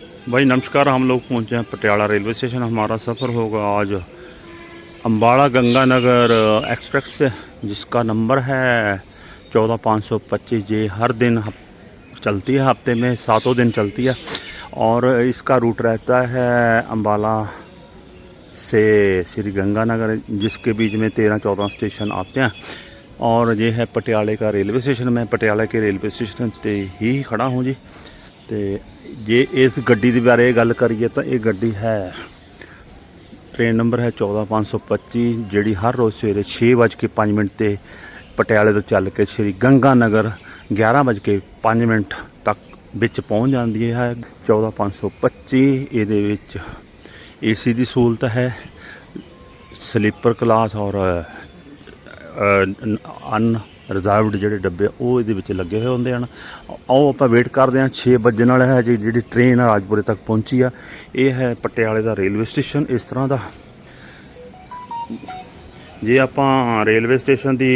भाई नमस्कार, हम लोग पहुँचे हैं पटियाला रेलवे स्टेशन। हमारा सफ़र होगा आज अम्बाड़ा गंगानगर एक्सप्रेस से, जिसका नंबर है चौदह पाँच सौ पच्चीस। जी हर दिन चलती है, हफ़्ते में सातों दिन चलती है। और इसका रूट रहता है अम्बाला से श्री गंगानगर, जिसके बीच में तेरह चौदह स्टेशन आते हैं। और ये है पटियाले का रेलवे स्टेशन। मैं पटियाला के रेलवे स्टेशन पर ही खड़ा हूँ जी। ਤੇ ਜੇ ਇਸ ਗੱਡੀ ਦੇ ਬਾਰੇ ਗੱਲ ਕਰੀਏ ਤਾਂ ਇਹ ਗੱਡੀ ਹੈ ਟ੍ਰੇਨ ਨੰਬਰ ਹੈ 14525 ਜਿਹੜੀ ਹਰ ਰੋਜ਼ ਸਵੇਰੇ 6:05 ਮਿੰਟ ਤੇ ਪਟਿਆਲੇ ਤੋਂ ਚੱਲ ਕੇ ਸ਼੍ਰੀ ਗੰਗਾ ਨਗਰ 11:05 ਮਿੰਟ ਤੱਕ ਵਿੱਚ ਪਹੁੰਚ ਜਾਂਦੀ ਹੈ 14525 ਇਹਦੇ ਵਿੱਚ ਏਸੀ ਦੀ ਸਹੂਲਤ ਹੈ ਸਲੀਪਰ ਕਲਾਸ ਔਰ ਅਨ ਰਿਜ਼ਰਵਡ ਜਿਹੜੇ ਡੱਬੇ ਆ, ਉਹ ਇਹਦੇ ਵਿੱਚ ਲੱਗੇ ਹੋਏ ਹੁੰਦੇ ਹਨ। ਆਓ ਆਪਾਂ ਵੇਟ ਕਰਦੇ ਹਾਂ 6 ਵਜਣ ਨਾਲ ਹੈ ਜੀ ਜਿਹੜੀ ਟ੍ਰੇਨ ਰਾਜਪੁਰੇ ਤੱਕ ਪਹੁੰਚੀ ਆ। ਇਹ ਹੈ ਪਟਿਆਲੇ ਦਾ ਰੇਲਵੇ ਸਟੇਸ਼ਨ ਇਸ ਤਰ੍ਹਾਂ ਦਾ। ਜੇ ਆਪਾਂ ਰੇਲਵੇ ਸਟੇਸ਼ਨ ਦੀ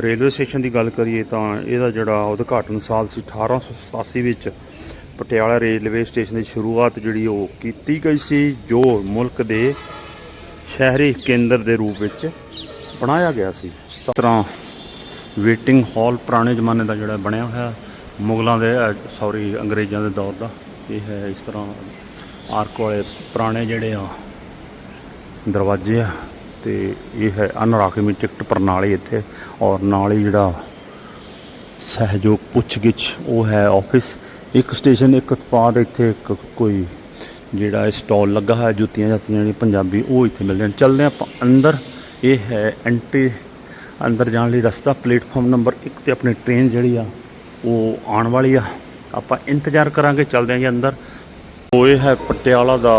ਰੇਲਵੇ ਸਟੇਸ਼ਨ ਦੀ ਗੱਲ ਕਰੀਏ ਤਾਂ ਇਹਦਾ ਜਿਹੜਾ ਉਦਘਾਟਨ ਸਾਲ ਸੀ 1887 ਵਿੱਚ ਪਟਿਆਲਾ ਰੇਲਵੇ ਸਟੇਸ਼ਨ ਦੀ ਸ਼ੁਰੂਆਤ ਜਿਹੜੀ ਉਹ ਕੀਤੀ ਗਈ ਸੀ ਜੋ ਮੁਲਕ ਦੇ ਸ਼ਹਿਰੀ ਕੇਂਦਰ ਦੇ ਰੂਪ ਵਿੱਚ ਬਣਾਇਆ ਗਿਆ ਸੀ। ਇਸ ਤਰ੍ਹਾਂ ਵੇਟਿੰਗ ਹਾਲ ਪੁਰਾਣੇ ਜ਼ਮਾਨੇ ਦਾ ਜਿਹੜਾ ਬਣਿਆ ਹੋਇਆ, ਮੁਗਲਾਂ ਦੇ ਸੌਰੀ ਅੰਗਰੇਜ਼ਾਂ ਦੇ ਦੌਰ ਦਾ, ਇਹ ਹੈ ਇਸ ਤਰ੍ਹਾਂ ਆਰਕ ਵਾਲੇ ਪੁਰਾਣੇ ਜਿਹੜੇ ਆ, ਦਰਵਾਜ਼ੇ ਆ, ਤੇ ਇਹ ਹੈ ਅਨਰਾਖਵੀਂ ਟਿਕਟ ਪ੍ਰਣਾਲੀ ਇੱਥੇ, ਔਰ ਨਾਲ ਹੀ ਜਿਹੜਾ ਸਹਿਯੋਗ ਪੁੱਛਗਿੱਛ, ਉਹ ਹੈ ਆਫਿਸ। ਇੱਕ ਸਟੇਸ਼ਨ, ਇੱਕ ਉਤਪਾਦ, ਇੱਥੇ ਇੱਕ ਕੋਈ ਜਿਹੜਾ ਸਟਾਲ ਲੱਗਾ ਹੈ ਜੁੱਤੀਆਂ ਜਾਤੀਆਂ ਜਿਹੜੀਆਂ ਪੰਜਾਬੀ, ਉਹ ਇੱਥੇ ਮਿਲਦੇ ਹਨ ਚੱਲਦੇ ਹਾਂ ਆਪਾਂ ਅੰਦਰ। ਇਹ ਹੈ ਐਂਟਰੀ ਅੰਦਰ ਜਾਣ ਲਈ ਰਸਤਾ ਪਲੇਟਫਾਰਮ ਨੰਬਰ 1 ਤੇ ਆਪਣੀ ਟ੍ਰੇਨ ਜਿਹੜੀ ਆ ਉਹ ਆਉਣ ਵਾਲੀ ਆ ਆਪਾਂ ਇੰਤਜ਼ਾਰ ਕਰਾਂਗੇ ਚੱਲਦੇ ਹਾਂ ਜੀ ਅੰਦਰ ਉਹ ਇਹ ਹੈ ਪਟਿਆਲਾ ਦਾ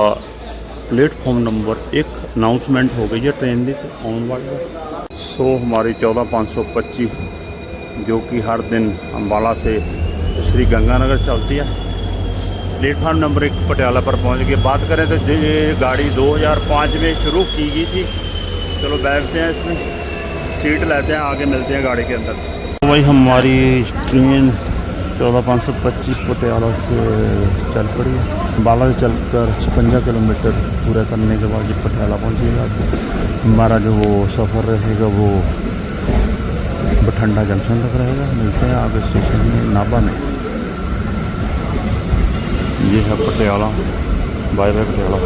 प्लेटफॉर्म नंबर एक अनाउंसमेंट हो गई है ट्रेन की आने वाली है सो हमारी चौदह पाँच सौ पच्चीस जो कि हर दिन अम्बाला से श्री गंगानगर चलती है प्लेटफार्म नंबर एक पटियाला पर पहुंच गए बात करें तो ये गाड़ी 2005 में शुरू की गई थी चलो बैठते हैं इसमें, सीट लेते हैं, आगे मिलते हैं गाड़ी के अंदर। वही हमारी ट्रेन चौदह पाँच सौ पच्चीस पटियाला से चल पड़ी बाला से चल कर छपंजा किलोमीटर पूरा करने के बाद जब पटियाला पहुँचिएगा तो हमारा जो वो सफ़र रहेगा वो बठंडा जंक्शन तक रहेगा। मिलते हैं आगे स्टेशन में, नाभा में। ये है पटियाला बाय बाय पटियाला।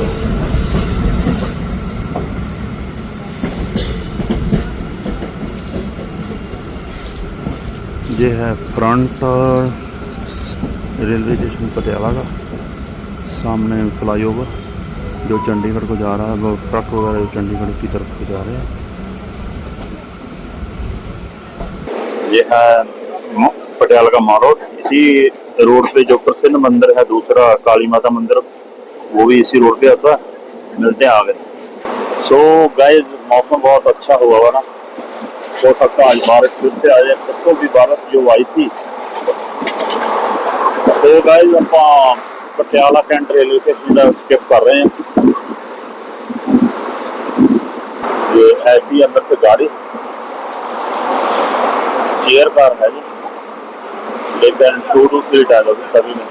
ये है फ्रंट रेलवे स्टेशन पटियाला का। सामने फ्लाईओवर जो चंडीगढ़ को जा रहा है, वो ट्रक वगैरह चंडीगढ़ की तरफ़ को जा रहे हैं। ये है पटियाला का माल रोड। इसी रोड पे जो प्रसिद्ध मंदिर है, दूसरा काली माता मंदिर, वो भी इसी रोड पे आता है। मिलते हैं आगे। सो गाइस मौसम बहुत अच्छा हुआ हुआ ना? हो सकता आज बारिश फिर से आ जाए तो भी बारिश जो आई थी। तो गाइज़ आप पटियाला कैंट रेलवे स्टेशन का स्किप कर रहे हैं। ये ऐसी अंदर से गाड़ी। चेयर कार है जी लेकिन टू टू सीट है सभी में।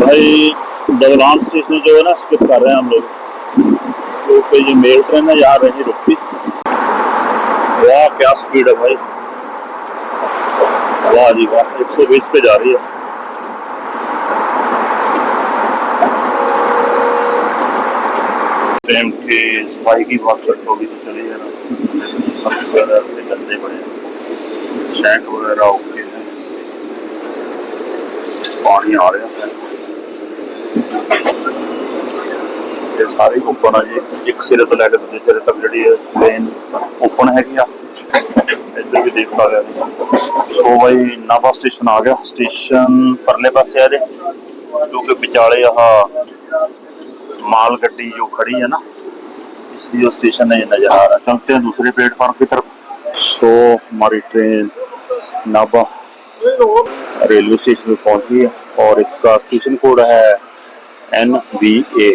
भाई डगलान स्टेशन जो है ना स्किप कर रहे हैं हम लोग। क्योंकि ये मेल ट्रेन है यहाँ रही रुकती वाह, क्या स्पीड है भाई। वाह जी वाह 120 पे जा रही है। ट्रेन की सफ़ाई की बात करते होगी तो चलिए ना काफ़ी ज़्यादा अपने गंदे पड़े सैंक वगैरह ओके हैं। पानी आ रहा है। ਇਹ ਸਾਰੇ ਓਪਨ ਆ ਜੀ ਇੱਕ ਸਿਰੇ ਤੋਂ ਲੈ ਕੇ ਦੂਜੇ ਸਿਰੇ ਤੱਕ ਜਿਹੜੀ ਹੈ ਟ੍ਰੇਨ ਓਪਨ ਹੈਗੀ ਆ ਇੱਧਰ ਵੀ ਦੇਖ ਸਕਦੇ ਹੋ ਸੋ ਬਾਈ ਨਾਭਾ ਸਟੇਸ਼ਨ ਆ ਗਿਆ ਸਟੇਸ਼ਨ ਪਰਲੇ ਪਾਸੇ ਆ ਇਹਦੇ ਕਿਉਂਕਿ ਵਿਚਾਲੇ ਆਹ माल गड्डी जो खड़ी है ना इसकी जो स्टेशन है ये नजर आ रहा है चलते हैं दूसरे प्लेटफॉर्म की तरफ तो हमारी ट्रेन नाभा रेलवे स्टेशन पे पहुंच गई है और इसका स्टेशन कोड है एन बी ए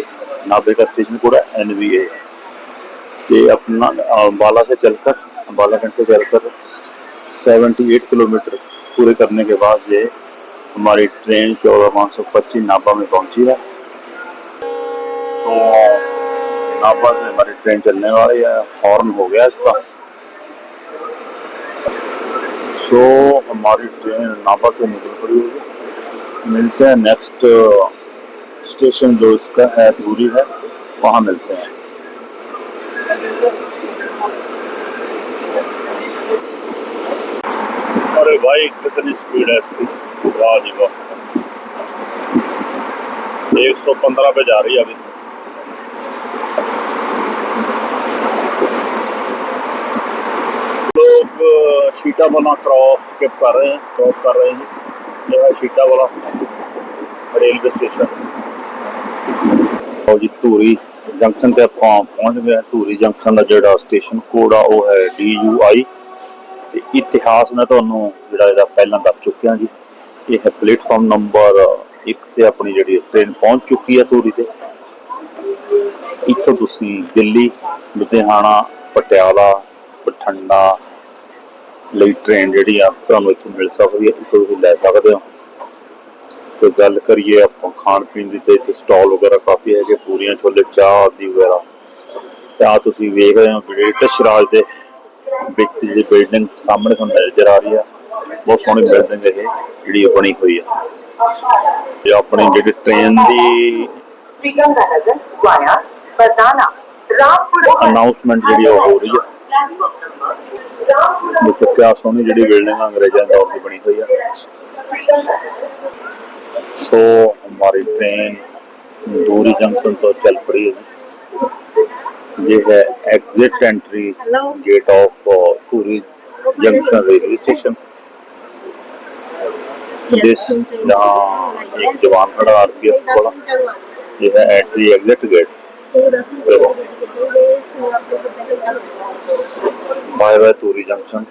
नाभे का स्टेशन है एन वी ए ये अपना अम्बाला बाला से चलकर बालागंज से चलकर 78 किलोमीटर पूरे करने के बाद ये हमारी ट्रेन चौदह पाँच सौ पच्चीस नाभा में पहुँची है। तो नाभा से हमारी ट्रेन चलने वाली है। हॉर्न हो गया इसका। सो हमारी ट्रेन नाभा से निकल पड़ी होगी। मिलते हैं नेक्स्ट स्टेशन जो इसका है दूरी है, वहाँ मिलते हैं। अरे भाई, कितनी स्पीड है इसकी? वाह जी वाह 115 पे जा रही है अभी। लोग शीटा वाला क्रॉस स्किप कर रहे हैं क्रॉस कर रहे हैं। ये है शीटा वाला रेलवे स्टेशन ਲਓ ਜੀ, ਧੂਰੀ ਜੰਕਸ਼ਨ ਤੇ ਆਪਾਂ ਪਹੁੰਚ ਗਏ ਧੂਰੀ ਜੰਕਸ਼ਨ ਦਾ ਜਿਹੜਾ ਸਟੇਸ਼ਨ ਕੋਡ ਆ, ਉਹ ਹੈ ਡੀ ਯੂ ਆਈ। ਤੇ ਇਤਿਹਾਸ ਮੈਂ ਤੁਹਾਨੂੰ ਜਿਹੜਾ ਇਹਦਾ ਪਹਿਲਾਂ ਦੱਸ ਚੁੱਕਿਆ ਜੀ। ਇਹ ਹੈ ਪਲੇਟਫਾਰਮ ਨੰਬਰ 1 ਤੇ ਆਪਣੀ ਜਿਹੜੀ ਟ੍ਰੇਨ ਪਹੁੰਚ ਚੁੱਕੀ ਹੈ ਧੂਰੀ ਤੇ। ਇੱਥੋਂ ਤੁਸੀਂ ਦਿੱਲੀ, ਲੁਧਿਆਣਾ, ਪਟਿਆਲਾ, ਬਠਿੰਡਾ ਲਈ ਟ੍ਰੇਨ ਜਿਹੜੀ ਆ, ਤੁਹਾਨੂੰ ਇੱਥੇ ਮਿਲ ਸਕਦੀ ਹੈ ਇੱਥੋਂ ਤੁਸੀਂ ਲੈ ਸਕਦੇ ਹੋ। ਤੇ ਗੱਲ ਕਰੀਏ ਆਪਾਂ ਖਾਣ ਪੀਣ ਦੀ ਤੇ ਇੱਥੇ ਸਟਾਲ ਵਗੈਰਾ ਕਾਫੀ ਹੈਗੇ, ਪੂਰੀਆਂ ਛੋਲੇ, ਚਾਹ ਆਦਿ ਵਗੈਰਾ। ਤੇ ਆ ਤੁਸੀਂ ਵੇਖ ਰਹੇ ਹੋ ਗ੍ਰੇਟ ਸ਼ਰਾਜ ਦੇ ਵਿੱਚ ਦੀ ਬਿਲਡਿੰਗ ਸਾਹਮਣੇ ਤੁਹਾਨੂੰ ਨਜ਼ਰ ਆ ਰਹੀ ਆ, ਬਹੁਤ ਸੋਹਣੀ ਬਿਲਡਿੰਗ ਇਹ ਜਿਹੜੀ ਬਣੀ ਹੋਈ ਆ। ਇਹ ਆਪਣੀ ਜਿਹੜੀ ਟ੍ਰੇਨ ਦੀ ਅਨਾਉਂਸਮੈਂਟ ਜਿਹੜੀ ਹੋ ਰਹੀ ਆ। ਦੇਖੋ ਸੋਹਣੀ ਜਿਹੜੀ ਬਿਲਡਿੰਗ ਅੰਗਰੇਜ਼ਾਂ ਦੌਰ ਦੀ ਬਣੀ ਹੋਈ ਆ। ਸੋ हमारी ट्रेन दूरी जंक्शन तो चल पड़ी है। ये है exit entry gate of Dhuri junction railway station this यहाँ एक जवान खड़ा आरपीएफ वाला ये है entry exit gate bye bye Dhuri junction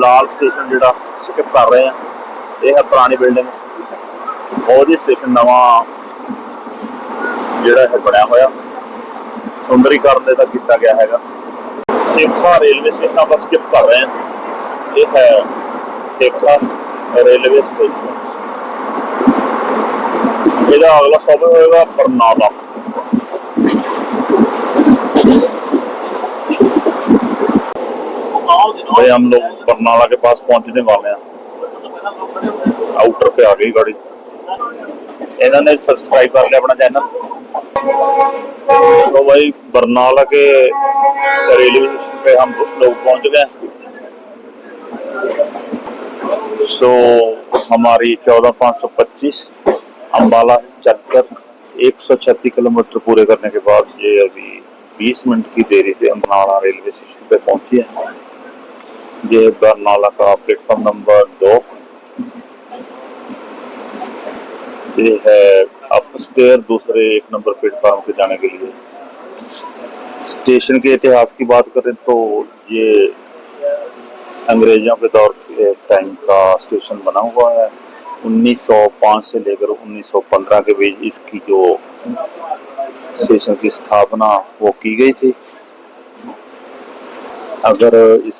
ਲਾਲ ਸਟੇਸ਼ਨ ਜਿਹੜਾ ਸਕਿਪ ਕਰ ਰਹੇ ਆ ਇਹ ਹੈ ਪੁਰਾਣੀ ਬਿਲਡਿੰਗ ਉਹਦੀ ਸਟੇਸ਼ਨ ਨਵਾਂ ਜਿਹੜਾ ਹੈ ਬਣਿਆ ਹੋਇਆ। ਸੁੰਦਰੀਕਰਨ ਦੇ ਤਾਂ ਕੀਤਾ ਗਿਆ ਹੈਗਾ। ਸੇਖਾ ਰੇਲਵੇ ਸਟੇਸ਼ਨ ਆਪਾਂ ਸਕਿਪ ਕਰ ਰਹੇ ਆ ਇਹ ਹੈ ਸੇਖਾ ਰੇਲਵੇ ਸਟੇਸ਼ਨ ਇਹਦਾ ਅਗਲਾ ਸਟਾਪ ਹੋਏਗਾ ਬਰਨਾਲਾ। भाई हम लोग बरनाला के पास पहुँचने वाले हैं। आउटर पे आ गई गाड़ी। इन्होंने सब्सक्राइब कर लिया अपना चैनल तो भाई, बरनाला के रेलवे स्टेशन पे हम लोग पहुँच गए। सो हमारी चौदह पाँच सौ पच्चीस अम्बाला चक्कर, एक सौ छत्तीस किलोमीटर पूरे करने के बाद ये अभी बीस मिनट की देरी से अम्बाला रेलवे स्टेशन पे पहुँची है। ये बरनाला का प्लेटफॉर्म नंबर दो। ये है अपस्टेयर दूसरे एक नंबर प्लेटफॉर्म पे जाने के लिए। स्टेशन के इतिहास की बात करें तो ये अंग्रेज़ों के दौर के टाइम का स्टेशन बना हुआ है। 1905 से लेकर 1915 के बीच इसकी जो स्टेशन की स्थापना वो की गई थी। अगर इस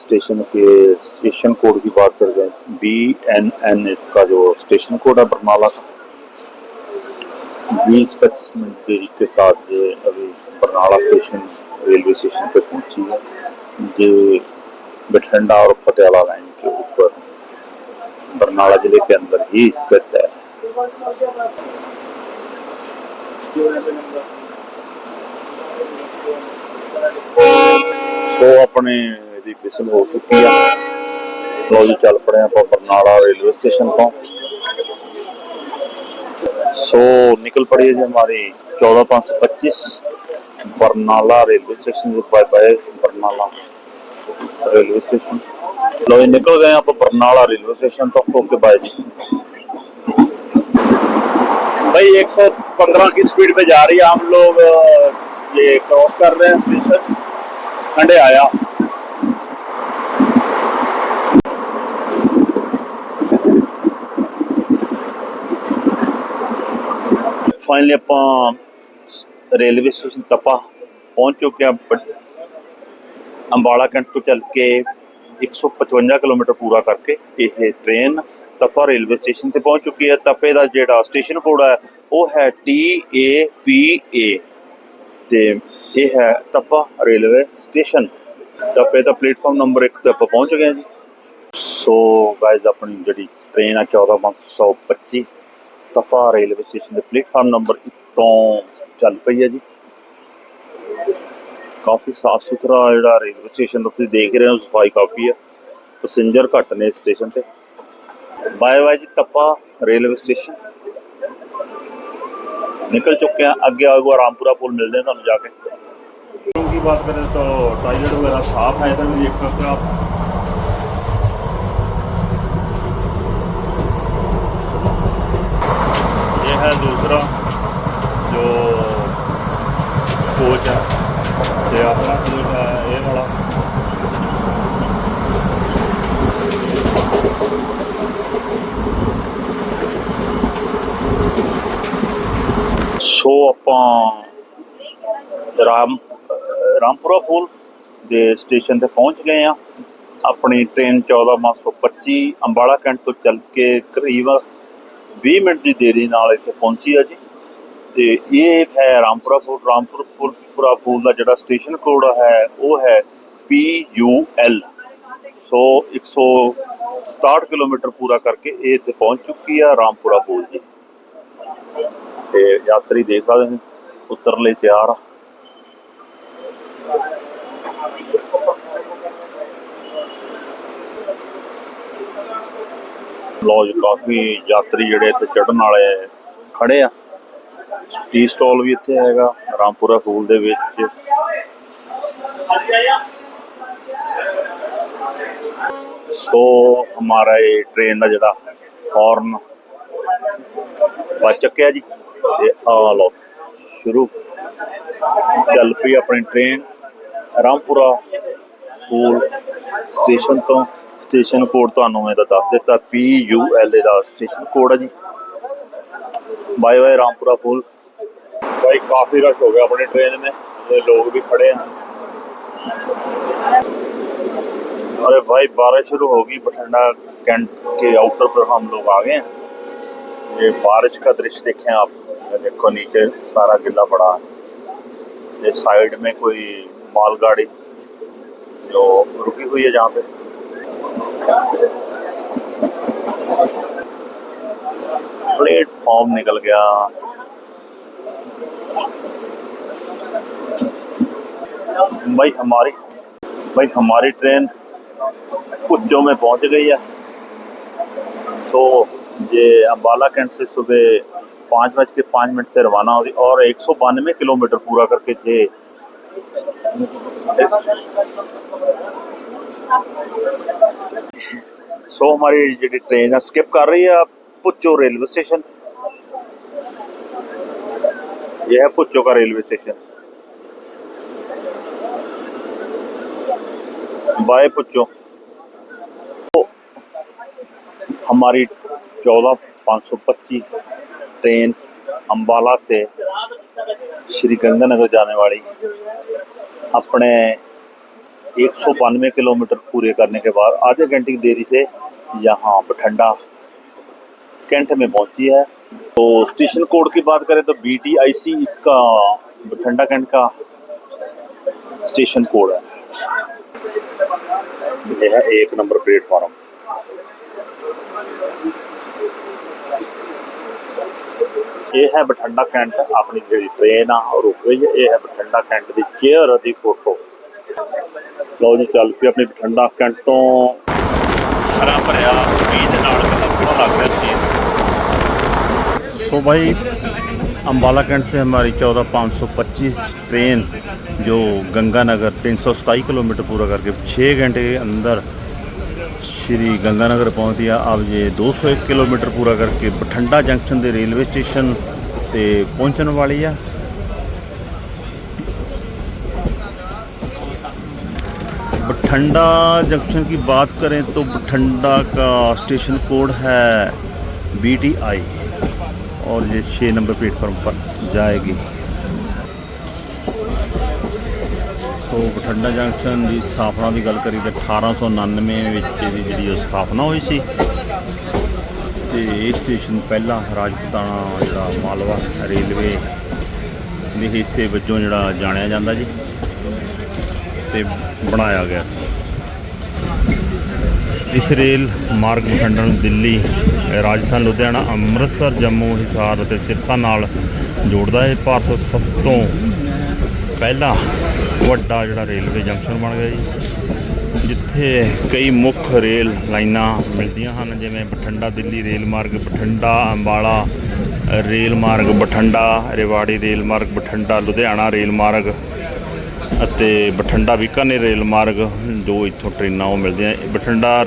स्टेशन के स्टेशन कोड की बात कर जाए बी एन एन इसका जो स्टेशन कोड है बरनाला का, बीस पच्चीस मिनट देरी के साथ ये अभी बरनाला स्टेशन रेलवे स्टेशन पे पहुँची है। ये बठिंडा और पटियाला लाइन के ऊपर बरनाला ज़िले के अंदर ही स्थित है ਸੋ ਆਪਣੇ ਇਹਦੀ ਵਿਸਲ ਹੋ ਚੁੱਕੀ ਆ ਲੋ ਜੀ ਚੱਲ ਪੜੇ ਆਪਾਂ ਬਰਨਾਲਾ ਰੇਲਵੇ ਸਟੇਸ਼ਨ ਤੋਂ ਸੋ ਨਿਕਲ ਪੜੀ ਹੈ ਜੀ हमारी 14525 Barnala railway station bye bye Barnala railway station ਲੋ ਜੀ ਨਿਕਲ ਗਏ ਆਪਾਂ ਬਰਨਾਲਾ रेलवे स्टेशन तो ओके बाय जी भाई 115 की स्पीड पे जा रही है हम लोग अ, ये क्रॉस कर रहे हैं स्टेशन खंडे आया ਫਾਈਨਲੀ ਆਪਾਂ ਰੇਲਵੇ ਸਟੇਸ਼ਨ ਤਪਾ, ਪਹੁੰਚ ਚੁੱਕੇ ਆ ਅੰਬਾਲਾ ਕੈਂਟ ਤੋਂ ਚੱਲ ਕੇ 155 ਕਿਲੋਮੀਟਰ ਪੂਰਾ ਕਰਕੇ ਇਹ ਟ੍ਰੇਨ ਤਪਾ ਰੇਲਵੇ ਸਟੇਸ਼ਨ ਤੇ ਪਹੁੰਚ ਚੁੱਕੀ ਹੈ। ਤਪੇ ਦਾ ਜਿਹੜਾ ਸਟੇਸ਼ਨ ਕੋਡ ਹੈ, ਉਹ ਹੈ ਟੀ ਏ ਪੀ ਏ ਤੇ ਇਹ ਹੈ ਤਪਾ ਰੇਲਵੇ ਸਟੇਸ਼ਨ ਤਪੇ ਦਾ ਪਲੇਟਫਾਰਮ ਨੰਬਰ 1 ਤੇ ਆਪਾਂ ਪਹੁੰਚ ਗਏ ਜੀ। ਸੋ ਗਾਇਜ਼ ਆਪਣੀ ਜਿਹੜੀ ਟ੍ਰੇਨ ਆ 14525 ਤਪਾ ਰੇਲਵੇ ਸਟੇਸ਼ਨ ਦੇ ਪਲੇਟਫਾਰਮ ਨੰਬਰ 1 ਤੋਂ ਚੱਲ ਪਈ ਹੈ ਜੀ ਕਾਫੀ ਸਾਫ ਸੁਥਰਾ ਜਿਹੜਾ ਰੇਲਵੇ ਸਟੇਸ਼ਨ ਤੁਸੀਂ ਦੇਖ ਰਹੇ ਹੋ ਸਫਾਈ ਕਾਫੀ ਹੈ ਪੈਸੇਂਜਰ ਘੱਟ ਨੇ ਇਸ ਸਟੇਸ਼ਨ ਤੇ ਬਾਏ ਬਾਏ ਜੀ ਤੱਪਾ ਰੇਲਵੇ ਸਟੇਸ਼ਨ ਨਿਕਲ ਚੁੱਕੇ ਆ ਅੱਗੇ ਆਗੋ ਰਾਮਪੁਰਾ ਪੁਲ ਮਿਲਦੇ हैं ਤੁਹਾਨੂੰ ਜਾ ਕੇ की बात करें तो टॉयलेट वगैरह साफ है इधर भी देख सकते हो आप ਹੈ ਦੂਸਰਾ, ਜੋ ਕੋਚ ਹੈ ਤੇ ਆਪਣਾ ਕੋਚ ਹੈ ਇਹ ਵਾਲਾ। ਸੋ ਆਪਾਂ ਰਾਮ, ਰਾਮਪੁਰਾ ਫੂਲ ਦੇ ਸਟੇਸ਼ਨ ਤੇ ਪਹੁੰਚ ਗਏ ਆ ਆਪਣੀ ਟ੍ਰੇਨ 14125 ਅੰਬਾਲਾ ਕੈਂਟ ਤੋਂ ਚੱਲ ਕੇ ਕਰੀਬ 20 ਮਿੰਟ ਦੀ ਦੇਰੀ ਨਾਲ ਇੱਥੇ ਪਹੁੰਚੀ ਆ ਜੀ। ਤੇ ਇਹ ਹੈ ਰਾਮਪੁਰਾ ਪੁਲ ਰਾਮਪੁਰ ਪੁਲ ਦਾ ਜਿਹੜਾ ਸਟੇਸ਼ਨ ਕੋਡ ਹੈ, ਉਹ ਹੈ PUL ਸੋ 167 ਕਿਲੋਮੀਟਰ ਪੂਰਾ ਕਰਕੇ ਇਹ ਇੱਥੇ ਪਹੁੰਚ ਚੁੱਕੀ ਆ ਰਾਮਪੁਰਾ ਪੁਲ ਜੀ। ਤੇ ਯਾਤਰੀ ਦੇਖ ਸਕਦੇ ਨੇ ਉਤਰ ਲਈ ਤਿਆਰ ਆ। ਲੋ ਕਾਫੀ ਯਾਤਰੀ ਜਿਹੜੇ ਇੱਥੇ ਚੜਨ ਵਾਲੇ ਖੜੇ ਆ। ਟੀ ਸਟਾਲ ਵੀ ਇੱਥੇ ਹੈਗਾ, ਰਾਮਪੁਰਾ ਫੂਲ ਦੇ ਵਿੱਚ। ਸੋ ਹਮਾਰਾ ਇਹ ਟ੍ਰੇਨ ਦਾ ਜਿਹੜਾ ਹੌਰਨ ਵੱਜ ਚੁੱਕਿਆ ਜੀ। ਤੇ ਆ ਲਓ, ਸ਼ੁਰੂ। ਚੱਲ ਪਈ ਆਪਣੀ ਟ੍ਰੇਨ ਰਾਮਪੁਰਾ ਫੂਲ ਸਟੇਸ਼ਨ ਤੋਂ ਸਟੇਸ਼ਨ ਕੋਡ ਤੁਹਾਨੂੰ ਇਹਦਾ ਦੱਸ ਦਿੱਤਾ ਪੀ ਯੂ ਐਲ ਏ ਦਾ ਸਟੇਸ਼ਨ ਕੋਡ ਹੈ ਜੀ ਬਾਏ ਬਾਏ ਰਾਮਪੁਰਾ ਫੂਲ ਭਾਈ ਕਾਫੀ ਰਸ਼ ਹੋ ਗਿਆ ਆਪਣੀ ਟ੍ਰੇਨ में ये लोग भी खड़े हैं अरे भाई बारिश शुरू होगी बठिंडा कैंट के आउटर पर हम लोग आ गए हैं ये बारिश का दृश्य देखें आप ये देखो नीचे सारा गिला पड़ा है ये साइड में कोई मालगाड़ी जो रुकी हुई है जहाँ पे। प्लेटफॉर्म निकल गया। भाई हमारी भाई हमारी ट्रेन कुज्जो में पहुँच गई है। सो ये अम्बाला कैंट से सुबह पाँच बज के पाँच मिनट से रवाना होगी और एक सौ बानवे किलोमीटर पूरा करके ये सो हमारी जी ट्रेन है स्किप कर रही है पुच्चो रेलवे स्टेशन। यह है पुच्चो का रेलवे स्टेशन। बाय पुच्चो तो हमारी चौदह पाँच सौ पच्चीस ट्रेन अम्बाला से श्री गंगानगर जाने वाली अपने एक सौ बानवे किलोमीटर पूरे करने के बाद आधे घंटे की देरी से यहाँ बठंडा कैंट में पहुँची है। तो स्टेशन कोड की बात करें तो बी टी आई सी इसका बठंडा कैंट का स्टेशन कोड है। यह है एक नंबर प्लेटफॉर्म। ਇਹ ਹੈ ਬਠਿੰਡਾ ਕੈਂਟ ਆਪਣੀ ਜਿਹੜੀ ਟ੍ਰੇਨ ਆ ਉਹ ਰੁਕ ਗਈ ਹੈ ਇਹ ਹੈ ਬਠਿੰਡਾ ਕੈਂਟ ਦੀ ਚੇਅਰ ਦੀ ਫੋਟੋ ਲਓ ਜੀ ਚੱਲ ਪਈ ਆਪਣੀ ਬਠਿੰਡਾ ਕੈਂਟ ਤੋਂ ਹਰਾ ਭਰਿਆ ਮੀਂਹ ਦੇ ਨਾਲ ਕਿੰਨਾ ਸੋਹਣਾ ਲੱਗ ਰਿਹਾ ਸੀ तो भाई अम्बाला कैंट से हमारी चौदह पाँच सौ पच्चीस ट्रेन जो गंगानगर 327 किलोमीटर पूरा करके 6 घंटे के अंदर श्री गंगानगर पहुंच गया अब ये 201 किलोमीटर पूरा करके बठंडा जंक्शन ਦੇ ਰੇਲਵੇ ਸਟੇਸ਼ਨ ਤੇ ਪਹੁੰਚਣ ਵਾਲੀ ਆ बठंडा जंक्शन की बात करें तो बठंडा का स्टेशन कोड है बी टी आई और ये छः नंबर प्लेटफॉर्म पर जाएगी ਸੋ ਬਠਿੰਡਾ ਜੰਕਸ਼ਨ ਦੀ ਸਥਾਪਨਾ ਦੀ ਗੱਲ ਕਰੀ ਤਾਂ 1899 ਵਿੱਚ ਇਹਦੀ ਜਿਹੜੀ ਉਹ ਸਥਾਪਨਾ ਹੋਈ ਸੀ। ਤੇ ਇਹ ਸਟੇਸ਼ਨ ਪਹਿਲਾਂ ਰਾਜਪੂਤਾਨਾ ਜਿਹੜਾ ਮਾਲਵਾ ਰੇਲਵੇ ਦੇ ਹਿੱਸੇ ਵਜੋਂ ਜਿਹੜਾ ਜਾਣਿਆ ਜਾਂਦਾ ਜੀ ਤੇ ਬਣਾਇਆ ਗਿਆ ਸੀ। ਇਸ ਰੇਲ ਮਾਰਗ ਬਠਿੰਡਾ ਨੂੰ ਦਿੱਲੀ, ਰਾਜਸਥਾਨ, ਲੁਧਿਆਣਾ, ਅੰਮ੍ਰਿਤਸਰ, ਜੰਮੂ, ਹਿਸਾਰ ਅਤੇ ਸਿਰਸਾ ਨਾਲ ਜੋੜਦਾ ਹੈ। ਭਾਰਤ ਸਭ ਤੋਂ ਪਹਿਲਾ ਵੱਡਾ ਜਿਹੜਾ ਰੇਲਵੇ ਜੰਕਸ਼ਨ ਬਣ ਗਿਆ ਜੀ, ਜਿੱਥੇ ਕਈ ਮੁੱਖ ਰੇਲ ਲਾਈਨਾਂ ਮਿਲਦੀਆਂ ਹਨ, ਜਿਵੇਂ ਬਠਿੰਡਾ ਦਿੱਲੀ ਰੇਲ ਮਾਰਗ, ਬਠਿੰਡਾ ਅੰਬਾਲਾ ਰੇਲ ਮਾਰਗ, ਬਠਿੰਡਾ ਰੇਵਾੜੀ ਰੇਲ ਮਾਰਗ, ਬਠਿੰਡਾ ਲੁਧਿਆਣਾ ਰੇਲ ਮਾਰਗ ਅਤੇ ਬਠਿੰਡਾ ਬੀਕਾਨੇ ਰੇਲ ਮਾਰਗ ਜੋ ਇੱਥੋਂ ਟ੍ਰੇਨਾਂ ਉਹ ਮਿਲਦੀਆਂ। ਬਠਿੰਡਾ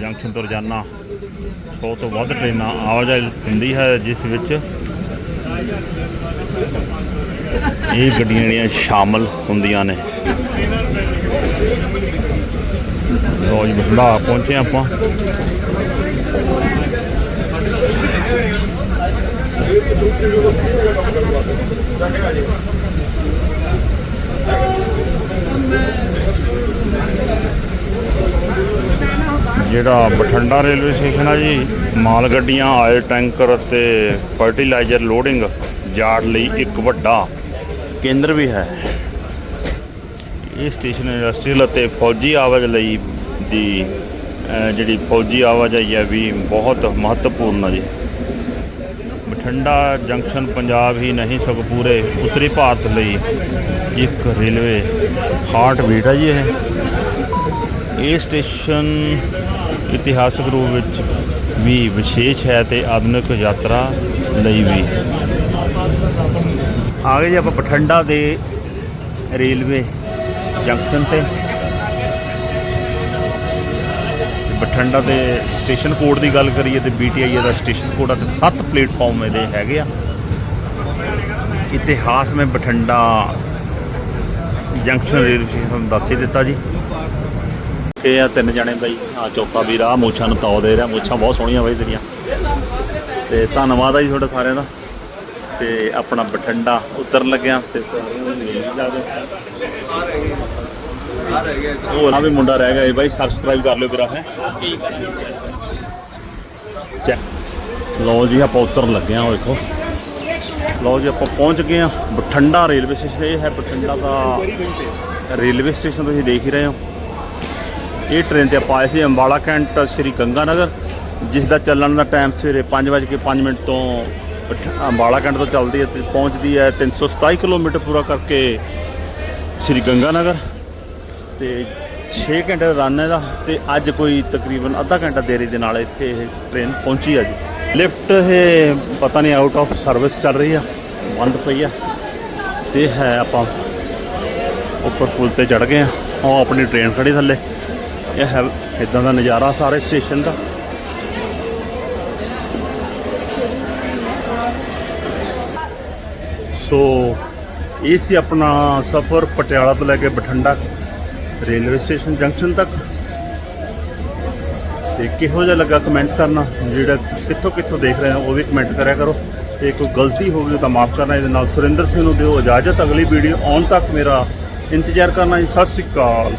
ਜੰਕਸ਼ਨ ਤੋਂ ਰੋਜ਼ਾਨਾ 100 ਤੋਂ ਵੱਧ ਟ੍ਰੇਨਾਂ ਆਵਾਜਾਈ ਹੁੰਦੀ ਹੈ, ਜਿਸ ਵਿੱਚ ਇਹ ਗੱਡੀਆਂ ਜਿਹੜੀਆਂ ਸ਼ਾਮਲ ਹੁੰਦੀਆਂ ਨੇ। ਰੋਜ਼ ਜੀ ਬਠਿੰਡਾ ਪਹੁੰਚੇ ਆਪਾਂ। ਜਿਹੜਾ ਬਠਿੰਡਾ ਰੇਲਵੇ ਸਟੇਸ਼ਨ ਆ ਜੀ, ਮਾਲ ਗੱਡੀਆਂ, ਆਇਲ ਟੈਂਕਰ ਅਤੇ ਫਰਟੀਲਾਈਜ਼ਰ ਲੋਡਿੰਗ। ਯਾਰਡ ਲਈ ਇੱਕ ਵੱਡਾ ਕੇਂਦਰ ਵੀ ਹੈ। ਇਹ ਸਟੇਸ਼ਨ ਇੰਡਸਟਰੀਅਲ ਅਤੇ ਫੌਜੀ ਆਵਾਜ਼ ਲਈ ਦੀ ਜਿਹੜੀ ਫੌਜੀ ਆਵਾਜਾਈ ਹੈ, ਵੀ ਬਹੁਤ ਮਹੱਤਵਪੂਰਨ ਹੈ ਜੀ। ਬਠਿੰਡਾ ਜੰਕਸ਼ਨ ਪੰਜਾਬ ਹੀ ਨਹੀਂ, ਸਗੋਂ ਪੂਰੇ ਉੱਤਰੀ ਭਾਰਤ ਲਈ ਇੱਕ ਰੇਲਵੇ ਹਾਰਟ ਬੀਟ ਹੈ ਜੀ ਇਹ। ਇਹ ਸਟੇਸ਼ਨ ਇਤਿਹਾਸਕ ਰੂਪ ਵਿੱਚ ਵੀ ਵਿਸ਼ੇਸ਼ ਹੈ ਤੇ ਆਧੁਨਿਕ ਯਾਤਰਾ ਲਈ ਵੀ। ਆ ਗਏ ਜੀ ਆਪਾਂ ਬਠਿੰਡਾ ਦੇ ਰੇਲਵੇ ਜੰਕਸ਼ਨ ਤੇ। ਬਠਿੰਡਾ ਦੇ ਸਟੇਸ਼ਨ ਕੋਡ ਦੀ ਗੱਲ ਕਰੀਏ ਤੇ BTI ਦਾ ਸਟੇਸ਼ਨ ਕੋਡ ਆ ਤੇ 7 ਪਲੇਟਫਾਰਮ ਇਹਦੇ ਹੈਗੇ ਆ। ਇਤਿਹਾਸ ਮੈਂ ਬਠਿੰਡਾ ਜੰਕਸ਼ਨ ਰੇਲਵੇ ਸਟੇਸ਼ਨ ਦੱਸ ਹੀ ਦਿੱਤਾ ਜੀ। ਇਹ ਆ ਤਿੰਨ ਜਣੇ ਬਾਈ, ਆ ਚੌਥਾ ਵੀਰ, ਆ ਮੁੱਛਾਂ ਨੂੰ ਤਾਉ ਦੇ ਰਿਹਾ, ਮੁੱਛਾਂ ਬਹੁਤ ਸੋਹਣੀਆਂ ਬਾਈ ਤੇਰੀਆਂ। ਤੇ ਧੰਨਵਾਦ ਆ ਜੀ ਤੁਹਾਡਾ ਸਾਰਿਆਂ ਦਾ। ਤੇ ਆਪਣਾ ਬਠਿੰਡਾ ਉਤਰਨ ਲੱਗਿਆ ਤੇ ਸਾਰਿਆਂ ਉਹ ਨਾ ਵੀ ਮੁੰਡਾ ਰਹਿ ਗਿਆ ਜੀ ਬਾਈ ਸਬਸਕ੍ਰਾਈਬ ਕਰ ਲਿਓ ਵੀਰਾ, ਹੈ। ਲਓ ਜੀ, ਆਪਾਂ ਉਤਰਨ ਲੱਗੇ ਆ ਵੇਖੋ ਲਓ ਜੀ, ਆਪਾਂ ਪਹੁੰਚ ਗਏ ਆ ਬਠਿੰਡਾ ਰੇਲਵੇ ਸਟੇਸ਼ਨ। ਇਹ ਹੈ ਬਠਿੰਡਾ ਦਾ ਰੇਲਵੇ ਸਟੇਸ਼ਨ, ਤੁਸੀਂ ਦੇਖ ਹੀ ਰਹੇ ਹੋ। ਇਹ ਟ੍ਰੇਨ ਤੇ ਆਪਾਂ ਆਏ ਸੀ ਅੰਬਾਲਾ ਕੈਂਟ, ਸ਼੍ਰੀ ਗੰਗਾਨਗਰ, ਜਿਸ ਦਾ ਚੱਲਣ ਦਾ ਟਾਈਮ ਸਵੇਰੇ 5:05 ਮਿੰਟ ਤੋਂ ਅੰਬਾਲਾ ਕੈਂਟ ਤੋਂ ਚੱਲਦੀ ਹੈ ਤੇ ਪਹੁੰਚਦੀ ਹੈ 327 ਕਿਲੋਮੀਟਰ ਪੂਰਾ ਕਰਕੇ ਸ਼੍ਰੀ ਗੰਗਾ ਨਗਰ ਤੇ 6 ਘੰਟੇ ਦਾ ਰਨ ਹੈ ਦਾ ਤੇ ਅੱਜ ਕੋਈ ਤਕਰੀਬਨ ਅੱਧਾ ਘੰਟਾ ਦੇਰੀ ਦੇ ਨਾਲ ਇੱਥੇ ਇਹ ਟ੍ਰੇਨ ਪਹੁੰਚੀ ਆ ਜੀ। ਲਿਫਟ ਇਹ ਪਤਾ ਨਹੀਂ ਆਊਟ ਆਫ ਸਰਵਿਸ ਚੱਲ ਰਹੀ ਆ, ਬੰਦ ਪਈ ਆ ਤੇ ਹੈ ਆਪਾਂ ਉੱਪਰ ਪੁਲ ਤੇ ਚੜ ਗਏ ਆ। ਉਹ ਆਪਣੀ ਟ੍ਰੇਨ ਖੜੀ ਥੱਲੇ। ਇਹ ਹੈ ਇਦਾਂ ਦਾ ਨਜ਼ਾਰਾ ਸਾਰੇ ਸਟੇਸ਼ਨ ਦਾ। ਸੋ ਇਹ ਸੀ ਆਪਣਾ ਸਫ਼ਰ ਪਟਿਆਲਾ ਤੋਂ ਲੈ ਕੇ ਬਠਿੰਡਾ, ਰੇਲਵੇ ਸਟੇਸ਼ਨ ਜੰਕਸ਼ਨ ਤੱਕ। ਤੇ ਕਿਹੋ ਜਿਹਾ ਲੱਗਾ ਕਮੈਂਟ ਕਰਨਾ? ਜਿਹੜਾ ਕਿੱਥੋਂ ਕਿੱਥੋਂ ਦੇਖ ਰਹੇ ਹੋ ਉਹ ਵੀ ਕਮੈਂਟ ਕਰਿਆ ਕਰੋ। ਤੇ ਕੋਈ ਗਲਤੀ ਹੋ ਗਈ ਤਾਂ ਮਾਫ ਕਰਨਾ, ਇਹਦੇ ਨਾਲ ਸੁਰਿੰਦਰ ਸਿੰਘ ਨੂੰ ਦਿਓ ਇਜਾਜ਼ਤ। ਅਗਲੀ ਵੀਡੀਓ ਆਉਣ ਤੱਕ ਮੇਰਾ ਇੰਤਜ਼ਾਰ ਕਰਨਾ ਜੀ। ਸਤਿ ਸ਼੍ਰੀ ਅਕਾਲ।